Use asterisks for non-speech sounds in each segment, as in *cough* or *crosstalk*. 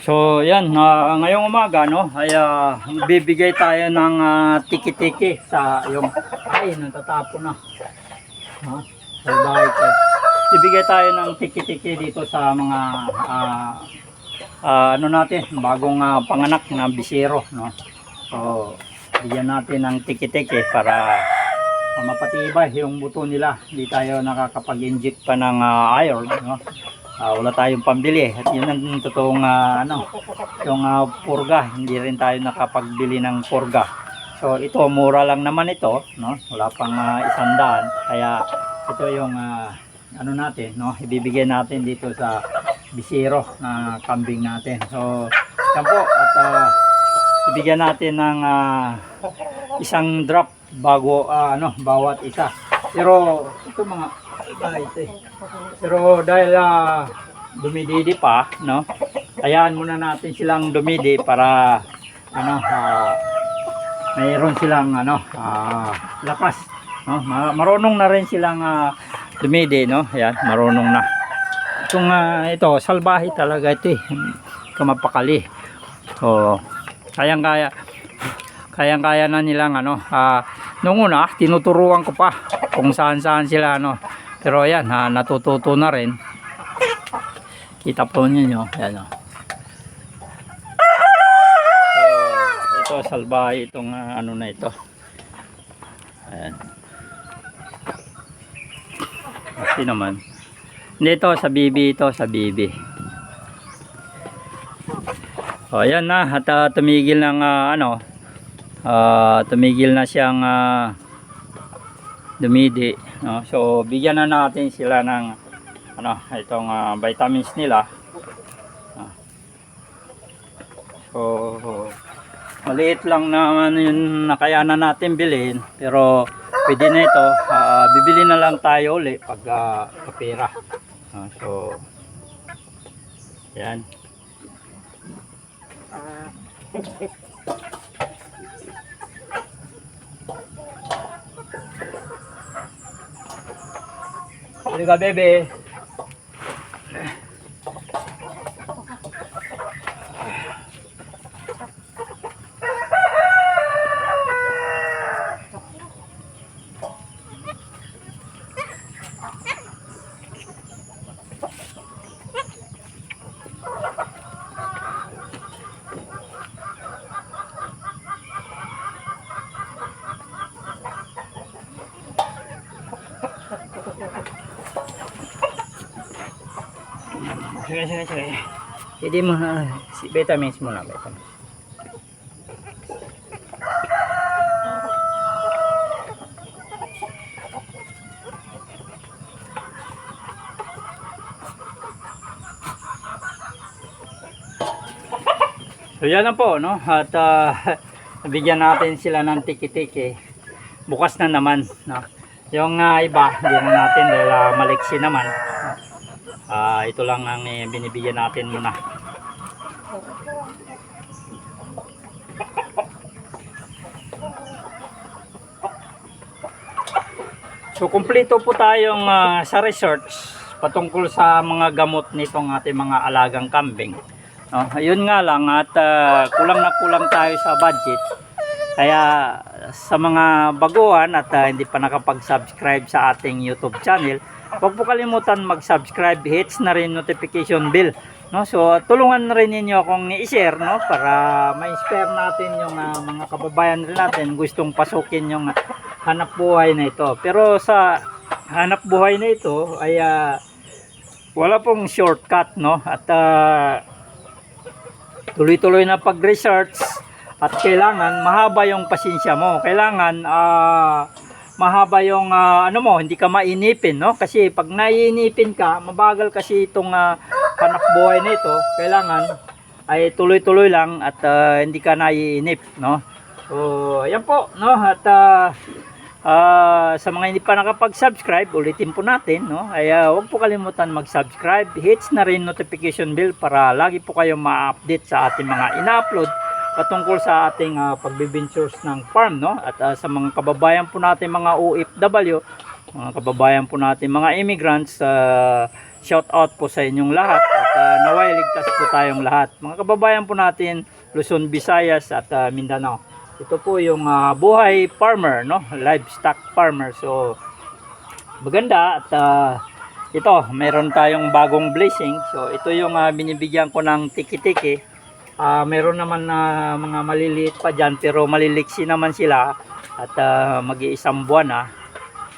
So, yan, ah, ngayong umaga, no, ay ah, bibigay tayo ng ah, tiki-tiki sa yung, ay, natatapon na. Ha? Sa bahay ko. Bibigay tayo ng tiki-tiki dito sa mga, ah, ah, ano natin, bagong ah, panganak na bisero, no. So, bigyan natin ng tiki-tiki para ah, mapatibay yung buto nila. Hindi tayo nakakapag-inject pa ng ah, iron, no. Ah, wala tayong pambili. At yun ang totoong ah, ano yung ah, purga. Hindi rin tayo nakapagbili ng purga. So ito mura lang naman ito no? Wala pang ah, isang daan. Kaya ito yung ah, ano natin no? Ibibigay natin dito sa bisiro na kambing natin. So yan po. At ah, ibigyan natin ng ah, isang drop bago ah, ano bawat isa. Pero ito mga eh. Pero dahil ah, dumididi pa, no? Hayaan muna natin silang dumidi para ano, ah, mayroon silang ano, ah, lakas, no? Ma- Marunong na rin silang ah, dumidi, no? Ayan, marunong na. Itong ah, ito, salbahe talaga ito eh. Kamapakali. So, kayang-kaya kayang-kaya na nilang ano, ah, nung una, tinuturuan ko pa kung saan-saan sila ano. Pero ayan, ha, natututo na rin. Kita po ninyo, ayan o. So, ito, salbahe itong ah, ano na ito. Ayan. Kasi naman. Hindi ito, sa bibi ito, sa bibi. O, ayan na, at ah, tumigil ng ah, ano, ah, tumigil na siyang ah, dumidi no so bigyan na natin sila ng ano itong ah, vitamins nila. Ah. so maliit lang naman yung nakayanan natin bilhin pero pwede na ito. Ah, bibili na lang tayo uli pag uh, kapira. Ah, so yan *laughs* Ano bebe? Sige, sige, sige. Hindi mo na, si vitamins mo na, vitamins. So yan na po, no? At ah, *laughs* bigyan natin sila ng tiki-tiki. Bukas na naman, no? Yung ah, iba, hindi na natin dahil ah, maliksi naman. Ah, ito lang ang eh, binibigyan natin muna. So kumpleto po tayong ah, sa research patungkol sa mga gamot nitong ating mga alagang kambing. No, ayun nga lang at ah, kulang na kulang tayo sa budget. Kaya sa mga baguhan at ah, hindi pa nakapag-subscribe sa ating YouTube channel, huwag po kalimutan mag-subscribe, hits na rin notification bell. No, so tulungan na rin ninyo akong i-share no para ma-inspire natin yung ah, mga kababayan natin gustong pasukin yung hanap buhay na ito. Pero sa hanap buhay na ito ay ah, wala pong shortcut no at ah, tuloy-tuloy na pag-research at kailangan mahaba yung pasensya mo. Kailangan ah, mahaba yung ah, ano mo, hindi ka mainipin, no? Kasi pag naiinipin ka, mabagal kasi itong ah, hanap buhay na ito. Kailangan ay tuloy-tuloy lang at ah, hindi ka naiinip, no? So, ayan po, no? At ah, ah, sa mga hindi pa nakapag-subscribe, ulitin po natin, no? Ay ah, huwag po kalimutan mag-subscribe, hits na rin notification bell para lagi po kayo ma-update sa ating mga ina-upload patungkol sa ating uh, pagbibintures ng farm no at ah, sa mga kababayan po natin mga OFW mga kababayan po natin mga immigrants ah, shout out po sa inyong lahat at ah, naway ligtas po tayong lahat. Mga kababayan po natin, Luzon, Visayas at ah, Mindanao. Ito po yung ah, buhay farmer, no? Livestock farmer. So, maganda at ah, ito, mayroon tayong bagong blessing. So, ito yung ah, binibigyan ko ng tiki-tiki. Ah, mayroon naman na mga maliliit pa dyan pero maliliksi naman sila at ah, mag-iisang buwan na.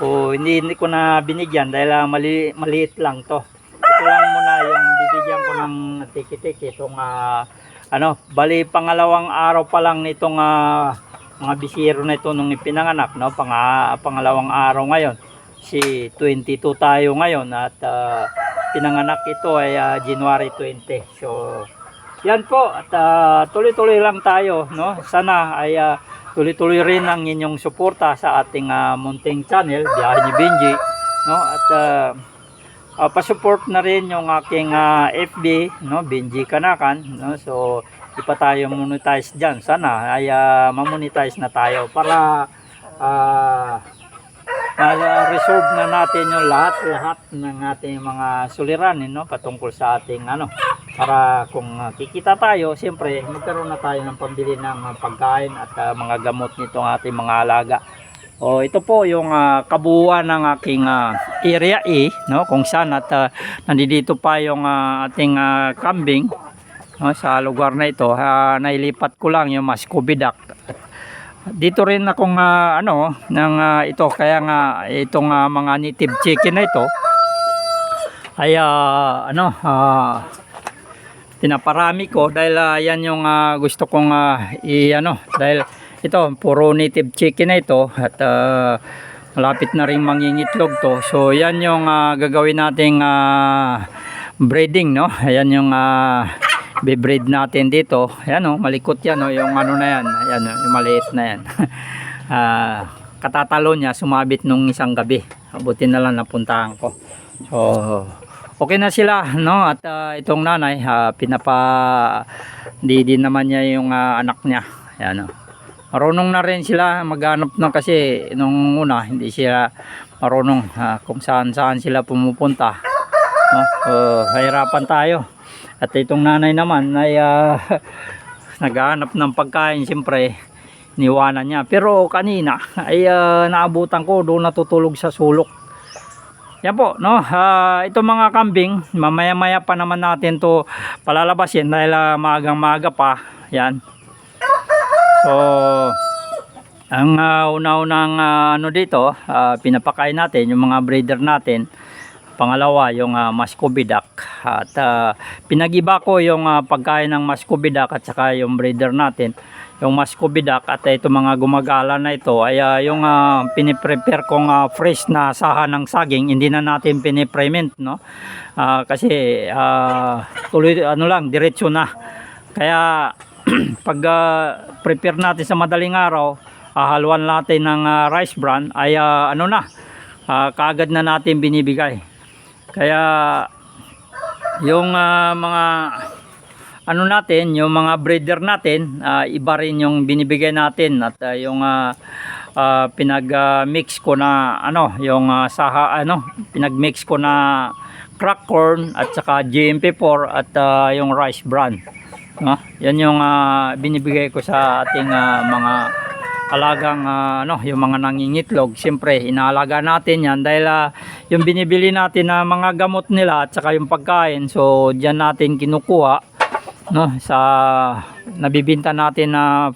So, hindi, hindi ko na binigyan dahil ah, mali, maliit lang to. Ito lang muna yung bibigyan ko ng tiki-tiki. Itong ah, ano, bali pangalawang araw pa lang nitong ah, mga bisiro na ito nung ipinanganak, no? Pang, pangalawang araw ngayon. Si 22 tayo ngayon at ah, pinanganak ito ay ah, January 20. So, yan po at ah, tuloy-tuloy lang tayo, no? Sana ay ah, tuloy-tuloy rin ang inyong suporta sa ating ah, munting channel, Biyahe ni Benji, no? At ah, ah, pa-support na rin yung aking ah, FB, no? Benji Kanakan, no? So, di pa tayo monetize diyan. Sana ay ah, ma-monetize na tayo para ah na-reserve na natin yung lahat-lahat ng ating mga suliranin no patungkol sa ating ano para kung uh, kikita tayo siyempre magkaroon na tayo ng pambili ng uh, pagkain at uh, mga gamot nitong ating mga alaga. O ito po yung uh, kabuuan ng aking uh, area E no? Kung saan at uh, nandito pa yung uh, ating uh, kambing no, sa lugar na ito. Uh, nailipat ko lang yung mascovidac dito rin akong ah, ano ng ah, ito. Kaya nga itong ah, mga native chicken na ito ay ah, ano ah, pinaparami ko dahil ah, yan yung ah, gusto kong ah, i ano dahil ito puro native chicken na ito at ah, malapit na rin mangingitlog to. So yan yung ah, gagawin nating ah, breeding no? Ayan yung ah, bibreed natin dito. Ayan o malikot yan o yung ano na yan. Ayan o yung maliit na yan. *laughs* Ah, katatalo niya sumabit nung isang gabi. Buti na lang napuntahan ko. So okay na sila *laughs* no? At ah, itong nanay ah, pinapa di din naman niya yung ah, anak niya. Ayan o marunong na rin sila maghanap ng kasi nung una hindi sila marunong ah, kung saan saan sila pumupunta no? so, hirapan tayo. At itong nanay naman ay ah, *laughs* naghahanap ng pagkain siyempre niwanan niya. Pero kanina ay ah, naabutan ko doon natutulog sa sulok yan po no? Ah, itong mga kambing mamaya maya pa naman natin to palalabasin dahil ah, maagang maaga pa. Yan. So ang uh, una-unang ah, ano dito ah, pinapakain natin yung mga breeder natin. Pangalawa yung uh, muscovidac at ah, pinagiba ko yung ah, pagkain ng muscovidac at saka yung breeder natin yung muscovidac at ito mga gumagala na ito ay ah, yung uh, piniprepare kong ah, fresh na saha ng saging hindi na natin piniprement no? Ah, kasi ah, tuloy ano lang diretso na. Kaya *clears throat* pag ah, prepare natin sa madaling araw hahaluan natin ng ah, rice bran ay ah, ano na ah, kaagad na natin binibigay. Kaya yung ah, mga ano natin, yung mga breeder natin, ah, iba rin yung binibigay natin at ah, yung ah, ah, pinag-mix ko na ano, yung ah, saha ano, pinag-mix ko na crack corn at saka GMP4 at ah, yung rice bran. No? Yan yung ah, binibigay ko sa ating ah, mga alagang ah, ano, yung mga nangingitlog. Siyempre, inaalaga natin yan dahil ah, yung binibili natin na mga gamot nila at saka yung pagkain. So, diyan natin kinukuha no sa nabibinta natin na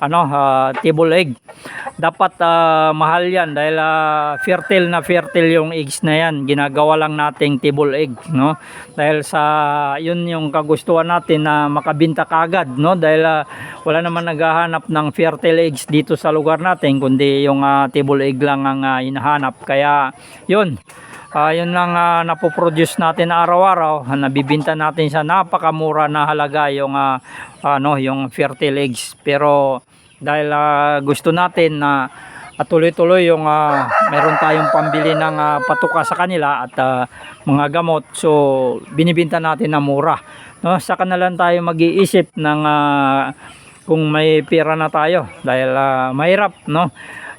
ano ah, table egg. Dapat ah, mahal yan dahil ah, fertile na fertile yung eggs na yan. Ginagawa lang nating table egg no? Dahil sa yun yung kagustuhan natin na makabinta kagad no? Dahil ah, wala naman naghahanap ng fertile eggs dito sa lugar natin kundi yung ah, table egg lang ang ah, hinahanap. Kaya yun Ah, yun lang ah, napoproduce natin araw-araw. Ah, Nabibinta natin sa napakamura na halaga yung ah, ano, yung fertile eggs. Pero dahil ah, gusto natin na at tuloy-tuloy yung ah, meron tayong pambili ng ah, patuka sa kanila at ah, mga gamot. So binibinta natin na mura. No, saka na lang tayo mag-iisip ng ah, kung may pera na tayo dahil ah, mahirap, no?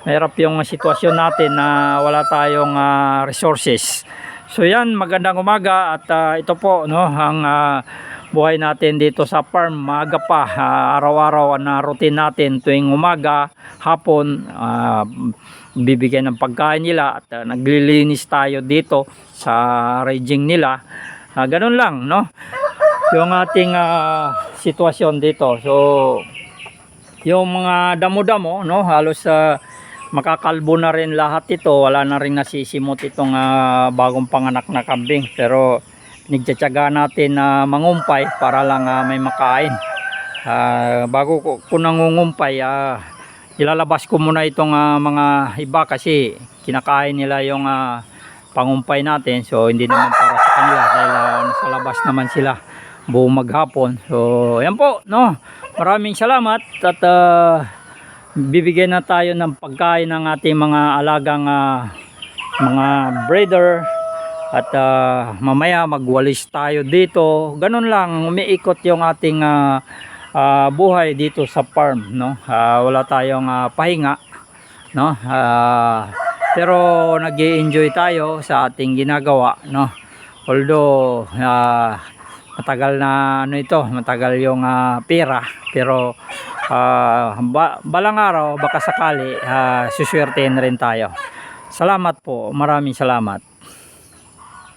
Mahirap yung sitwasyon natin na wala tayong ah, resources So yan, magandang umaga at ah, ito po no ang ah, buhay natin dito sa farm. Maaga pa, ah, araw-araw na routine natin tuwing umaga, hapon, ah, bibigyan ng pagkain nila at ah, naglilinis tayo dito sa raging nila. Ah, ganun lang, no? Yung ating ah, sitwasyon dito. So, yung mga damo-damo, no, halos sa makakalbo na rin lahat ito. Wala na rin nasisimot itong ah, bagong panganak na kambing. Pero nagtsatsaga natin na mangumpay para lang ah, may makain. Ah, bago ko, ko nangungumpay, ah, ilalabas ko muna itong ah, mga iba kasi kinakain nila yung ah, pangumpay natin. So hindi naman para sa kanila dahil ah, nasa labas naman sila buong maghapon. So yan po, no. Maraming salamat at ah, bibigyan na tayo ng pagkain ng ating mga alagang ah, mga breeder at ah, mamaya magwalis tayo dito. Ganun lang, umiikot yung ating ah, ah, buhay dito sa farm, no. Ah, wala tayong ah, pahinga, no. Ah, pero nag enjoy tayo sa ating ginagawa, no. Although ah, matagal na ano ito, matagal yung ah, pera, pero ah, ba- balang araw baka sakali uh, suswertein rin tayo. Salamat po, maraming salamat.